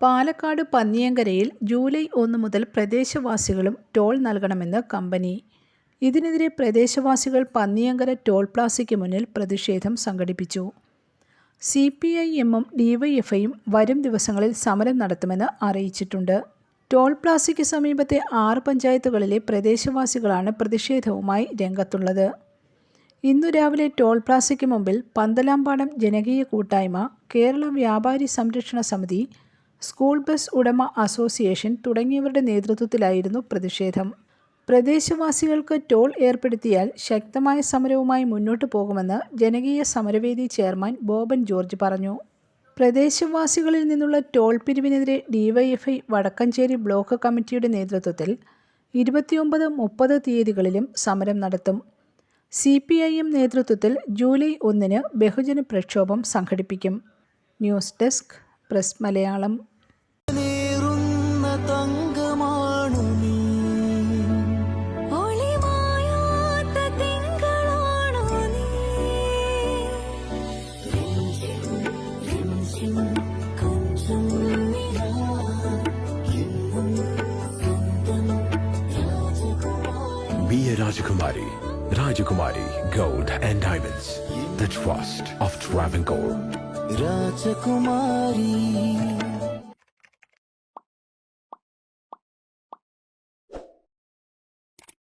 Palakkad പന്നിയങ്കരയിൽ July ഒന്ന് മുതൽ പ്രദേശവാസികളും toll നൽകണമെന്ന് കമ്പനി. ഇതിനെതിരെ പ്രദേശവാസികൾ പന്നിയങ്കര ടോൾ പ്ലാസയ്ക്ക് മുന്നിൽ പ്രതിഷേധം സംഘടിപ്പിച്ചു. സി പി ഐ എമ്മും ഡിവൈഎഫ്ഐയും വരും ദിവസങ്ങളിൽ സമരം നടത്തുമെന്ന് അറിയിച്ചിട്ടുണ്ട്. ടോൾ പ്ലാസയ്ക്ക് സമീപത്തെ ആറ് പഞ്ചായത്തുകളിലെ പ്രദേശവാസികളാണ് പ്രതിഷേധവുമായി രംഗത്തുള്ളത്. ഇന്നു രാവിലെ ടോൾ പ്ലാസയ്ക്ക് മുമ്പിൽ പന്തലാമ്പാടം ജനകീയ കൂട്ടായ്മ കേരള വ്യാപാരി സംരക്ഷണ സമിതി സ്കൂൾ ബസ് ഉടമ അസോസിയേഷൻ തുടങ്ങിയവരുടെ നേതൃത്വത്തിലായിരുന്നു പ്രതിഷേധം. പ്രദേശവാസികൾക്ക് ടോൾ ഏർപ്പെടുത്തിയാൽ ശക്തമായ സമരവുമായി മുന്നോട്ടു പോകുമെന്ന് ജനകീയ സമരവേദി ചെയർമാൻ ബോബൻ ജോർജ് പറഞ്ഞു. പ്രദേശവാസികളിൽ നിന്നുള്ള ടോൾ പിരിവിനെതിരെ ഡിവൈഎഫ്ഐ വടക്കഞ്ചേരി ബ്ലോക്ക് കമ്മിറ്റിയുടെ നേതൃത്വത്തിൽ ഇരുപത്തിയൊമ്പത് മുപ്പത് തീയതികളിലും സമരം നടത്തും. സി പി ഐ എം നേതൃത്വത്തിൽ ജൂലൈ ഒന്നിന് ബഹുജന പ്രക്ഷോഭം സംഘടിപ്പിക്കും. News desk പ്രസ് മലയാളം നേറുന്ന തങ്കമാണു നീ ഒളിമായാത്ത തിങ്കളാണോ നീ കൊഞ്ചം നിലാ എന്നും സ്വന്തം രാജകുമാരി Be a Rajakumari. Rajakumari Gold and Diamonds. The trust of Travancore. Rajkumari